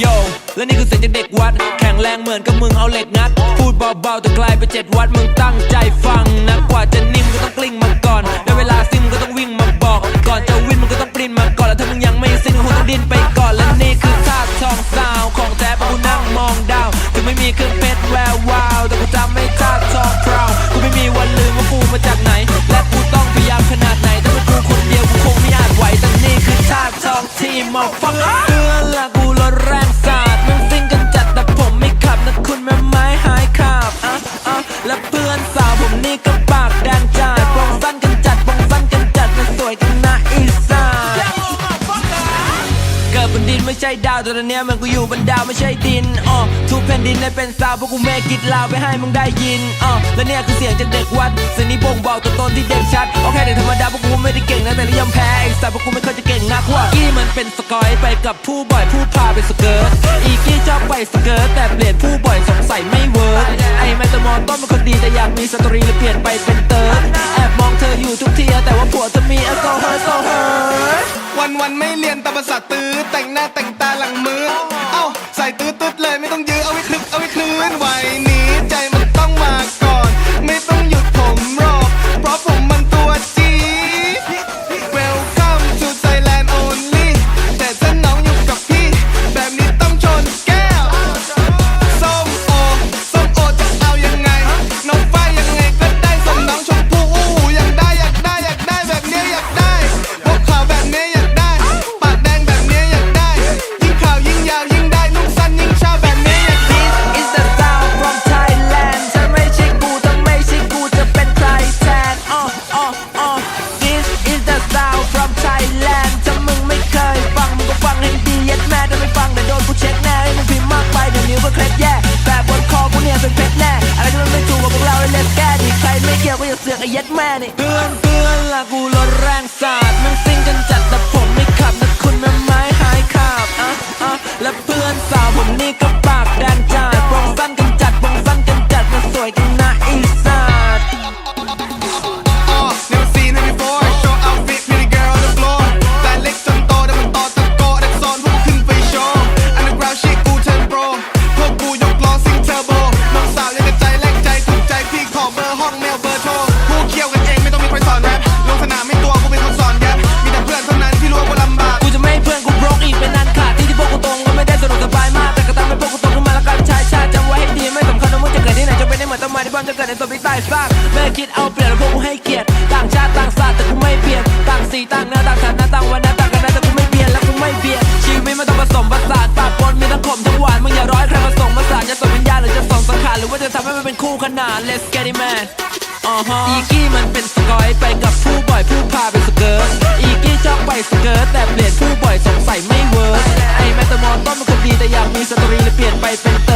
โยและนี่คือเสียงจากเด็กวัด แข็งแรงเหมือนกับมึงเอาเหล็กงัด พูดเบาๆแต่ไกลายเป็นเจ็ดวัดมึงตั้งใจฟังนะกว่าจะนิ่มก็ต้องกลิ้งมาก่อนได้เวลาซิมงก็ต้องวิ่งมาบอก ก่อนจะวิ่งมึงก็ต้องปรินมาก่อนแล้วถ้ามึงยังไม่สิ้นก็คงต้องดิ้นไปก่อนและนี่คือท่าทองสาวของแท้เพราะกูนั่งมองดาวถึงไม่มีเครื่องเพชรแวววาวแต่กูจำไม่ท่าทองพราวกูไม่มีวันลืมว่ากูมาจากไหน และกูต้องพยายามขนาดไหนถ้าเป็นกูคนเดียวกูคงไม่อาจไหวแต่นี่คือท่าทองที่มองฟัง ดินไม่ใช่ดาวแต่ตอนเนี้ยมันกูอยู่บนดาวไม่ใช่ดินอ๋อทุกแผ่นดินได้เป็นซาวเพราะกูเมกิดลาวไปให้มึงได้ยินอ๋อและเนี่ยคือเสียงจากเด็กวัดเสียงนี้บ่งบอกตัวตนที่เด่นชัดโอเคเด็กธรรมดาเพราะกูไม่ได้เก่งนะแต่นิยมแพ้ไอ้สัตว์เพราะกูไม่เคยจะเก่งนักว่ากี้มันเป็นสกอยไปกับผู้บ่อยผู้พาไปสเกิร์ตอีกี้ชอบไปสเกิร์ตแต่เปลี่ยนผู้บ่อยสงสัยไม่เวิร์กไอ้แมตตมอนต้นเป็นคนดีแต่อยากมีสตรี วันวันไม่เรียนตามภาษาตื้อแต่งหน้าแต่งตาหลังมือ เอ้าใส่ตื้อตึ๊ดเลยไม่ต้องยื้อเอาไว้คลึกเอาไว้คลื่นไหวนี้ from Thailand ถ้ามึงไม่เคยฟังมึงก็ฟังให้ดียัดแม่ถ้าไม่ฟังเดี๋ยวโดนกูเช็คแน่ให้มึงพิมพ์มากไปเดี๋ยวนิ้วก็เคล็ดแย่แต่บนคอกูเนี่ยเป็นเพชรแน่อะไรที่มันไม่ถูกกับพวกเราเลยเล็บแก้ดิใครไม่เกี่ยวก็อย่าเสือกไอ้ยัดแม่นี่เตือนเตือนละกูลดแรง ในตัวพิใต้ซากไม่คิดเอาเปรียบแล้วพวกกูให้เกียรติต่างชาติต่างศาสตร์แต่กูไม่เปลี่ยนต่างสีต่างเนื้อต่างฐานะต่างวันนะต่างกันนะแต่กูไม่เปลี่ยนและกูไม่เปลี่ยนชีวิตมันต้องผสมผสานปากปนมีทั้งขมทั้งหวานมึงอย่าร้อยใครผสมผสานจะส่งวิญญาณหรือจะส่งสังขารหรือว่าจะทำให้มันเป็นคู่ขนาน Let's get it man อ๋อฮะอีกี้มันเป็นสกอยไปกับผู้บ่อยผู้พาไปสเกิร์ตอีกี้ชอบไปสเกิร์ตแต่เปลี่ยนผู้บ่อยสงสัยไม่เวิร์กไอแมตตมอนต้นมันคนดีแต่อยากมีสตรีเลยเปลี่ยนไปเป็นเต